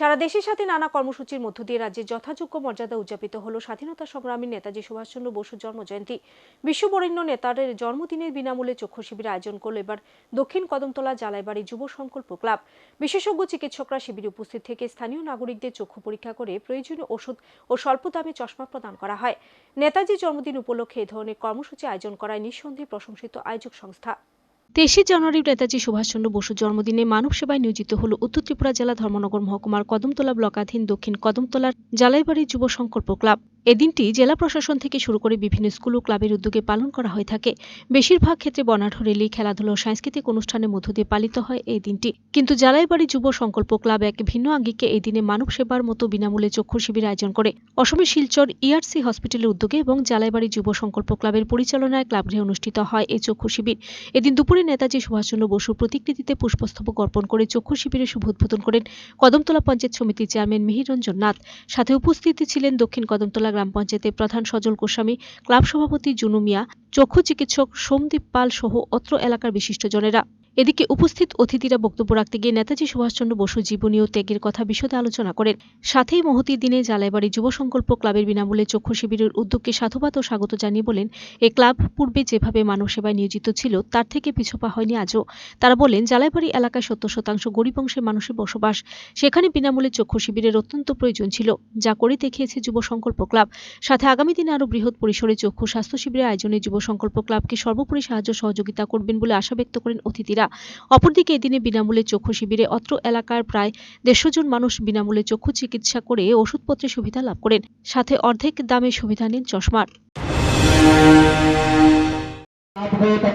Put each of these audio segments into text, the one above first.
সারা দেশের সাথে নানা কর্মসূচির মধ্য দিয়ে রাজ্যের যথাযোগ্য মর্যাদা উদযাপিত হল স্বাধীনতা সংগ্রামী নেতাজি সুভাষচন্দ্র বসুর জন্মজয়ন্তী। বিশ্ববরেণ্য নেতাদের জন্মদিনের বিনামূল্যে চক্ষু শিবির আয়োজন করল এবার দক্ষিণ কদমতলা জালাইবাড়ি যুব সংকল্প ক্লাব। বিশেষজ্ঞ চিকিৎসকরা শিবিরে উপস্থিত থেকে স্থানীয় নাগরিকদের চক্ষু পরীক্ষা করে প্রয়োজনীয় ওষুধ ও স্বল্প দামে চশমা প্রদান করা হয়। নেতাজির জন্মদিন উপলক্ষে এ ধরনের কর্মসূচি আয়োজন করায় নিঃসন্দেহে প্রশংসিত আয়োজক সংস্থা। তেইশে জানুয়ারি নেতাজি সুভাষচন্দ্র বসুর জন্মদিনে মানব সেবায় নিয়োজিত হল উত্তর ত্রিপুরা জেলা ধর্মনগর মহকুমার কদমতলা ব্লকাধীন দক্ষিণ কদমতলার জালাইবাড়ি যুব সংকল্প ক্লাব। এদিনটি জেলা প্রশাসন থেকে শুরু করে বিভিন্ন স্কুল ও ক্লাবের উদ্যোগে পালন করা হয়ে থাকে। বেশিরভাগ ক্ষেত্রে বর্ণাঢ্য রেলি, খেলাধুলা ও সাংস্কৃতিক অনুষ্ঠানের মধ্য দিয়ে পালিত হয় এই দিনটি। কিন্তু জালাইবাড়ি যুব সংকল্প ক্লাব এক ভিন্ন আঙ্গিকে এই দিনে মানব সেবার মতো বিনামূল্যে চক্ষু শিবির আয়োজন করে। অসমের শিলচর ইআরসি হসপিটালের উদ্যোগে এবং জালাইবাড়ি যুব সংকল্প ক্লাবের পরিচালনায় ক্লাবগৃহে অনুষ্ঠিত হয় এই চক্ষু শিবির। এদিন দুপুরে নেতাজি সুভাষচন্দ্র বসুর প্রতিকৃতিতে পুষ্পস্তবক অর্পণ করে চক্ষু শিবিরের শুভ উদ্বোধন করেন কদমতলা পঞ্চায়েত সমিতির চেয়ারম্যান মিহিরঞ্জন নাথ। সাথে উপস্থিত ছিলেন দক্ষিণ কদমতলা গ্রাম পঞ্চায়েতের প্রধান সজল গোস্বামী, ক্লাব সভাপতি জুনু মিয়া, চক্ষু চিকিৎসক সোমদীপ পাল সহ অত্র এলাকার বিশিষ্টজনেরা। এদিকে উপস্থিত অতিথিরা বক্তব্য রাখতে গিয়ে নেতাজি সুভাষচন্দ্র বসুর জীবনী ও ত্যাগের কথা বিশদে আলোচনা করেন। সাথেই মহতির দিনে জালাইবাড়ি যুব সংকল্প ক্লাবের বিনামূল্যে চক্ষু শিবিরের উদ্যোগকে সাধুবাদ ও স্বাগত জানিয়ে বলেন, এ ক্লাব পূর্বে যেভাবে মানব সেবায় নিয়োজিত ছিল, তার থেকে পিছপা হয়নি আজও। তারা বলেন, জালাইবাড়ি এলাকায় সত্তর শতাংশ গরিব অংশের মানুষের বসবাস। সেখানে বিনামূল্যে চক্ষু শিবিরের অত্যন্ত প্রয়োজন ছিল, যা করে দেখিয়েছে যুব সংকল্প ক্লাব। সাথে আগামী দিনে আরও বৃহৎ পরিসরে চক্ষু স্বাস্থ্য শিবিরের আয়োজনে যুব সংকল্প ক্লাবকে সর্বোপরি সাহায্য সহযোগিতা করবেন বলে আশা ব্যক্ত করেন অতিথিরা। অপরদিকে এদিনে বিনামূল্যে চক্ষু শিবিরে অত্র এলাকার প্রায় দেড়শো জন মানুষ বিনামূল্যে চক্ষু চিকিৎসা করে ওষুধপত্রের সুবিধা লাভ করেন। সাথে অর্ধেক দামে সুবিধা নেন চশমার।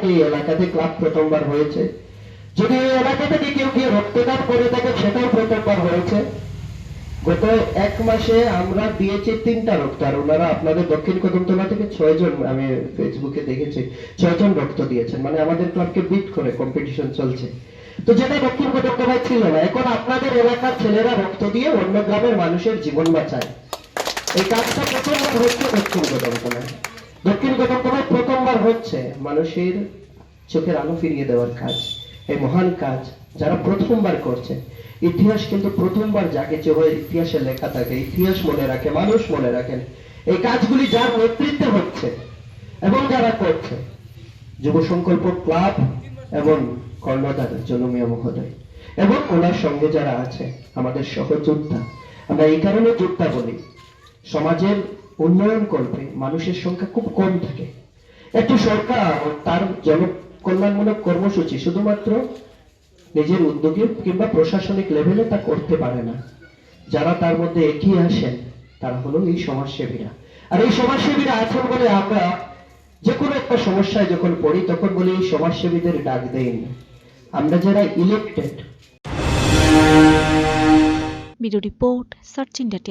এলাকাতে ক্লাব প্রথমবার হয়েছে। যদি এলাকা থেকে কেউ কেউ রক্তদান করে থাকে, সেটাও গত এক মাসে আমরা দিয়েছি তিনটা রক্ত, আর ওনারা আপনাদের দক্ষিণ কদমতলা থেকে ছয় জন আমি ফেসবুকে দেখেছি ছয় জন রক্ত দিয়েছেন। মানে আমাদের ক্লাবকে বিট করে কম্পিটিশন চলছে। তো যেটা দক্ষিণ কদমতলায় ছিল না, এখন আপনাদের এলাকার ছেলেরা রক্ত দিয়ে অন্য গ্রামের মানুষের জীবন বাঁচায়। এই কাজটা প্রথমবার হচ্ছে দক্ষিণ কদমতলায়। দক্ষিণ কদমতলায় প্রথমবার হচ্ছে মানুষের চোখের আলো ফিরিয়ে দেওয়ার কাজ, এই মহান কাজ। যারা প্রথমবার করছে, ইতিহাস কিন্তু প্রথমবার যে হয় ইতিহাসে লেখা থাকে। ইতিহাস মনে রাখে, মানুষ মনে রাখেন। এই কাজগুলি যার নেতৃত্বে হচ্ছে এবং যারা করছে, যুব সংকল্প ক্লাব এবং কর্ণধার জনমিয়া মহোদয় এবং ওনার সঙ্গে যারা আছে, আমাদের সহযোদ্ধা। আমরা এই কারণে যোদ্ধা বলি, সমাজের উন্নয়ন করবে মানুষের সংখ্যা খুব কম থাকে। একটি সরকার তার জনকল্যাণমূলক কর্মসূচি শুধুমাত্র নিজের উদ্যোগে কিংবা প্রশাসনিক লেভেলে তা করতে পারে না। যারা তার মধ্যে এগিয়ে আসেন, তারা হলো এই সমাজসেবীরা। আর এই সমাজসেবীরা আছেন বলে আমরা যে কোনো একটা সমস্যায় যখন পড়ি, তখন বলি এই সমাজসেবীদের ডাক দেন আমরা যারা ইলেক্টেড রিপোর্ট, সার্চ ইন্ডিয়া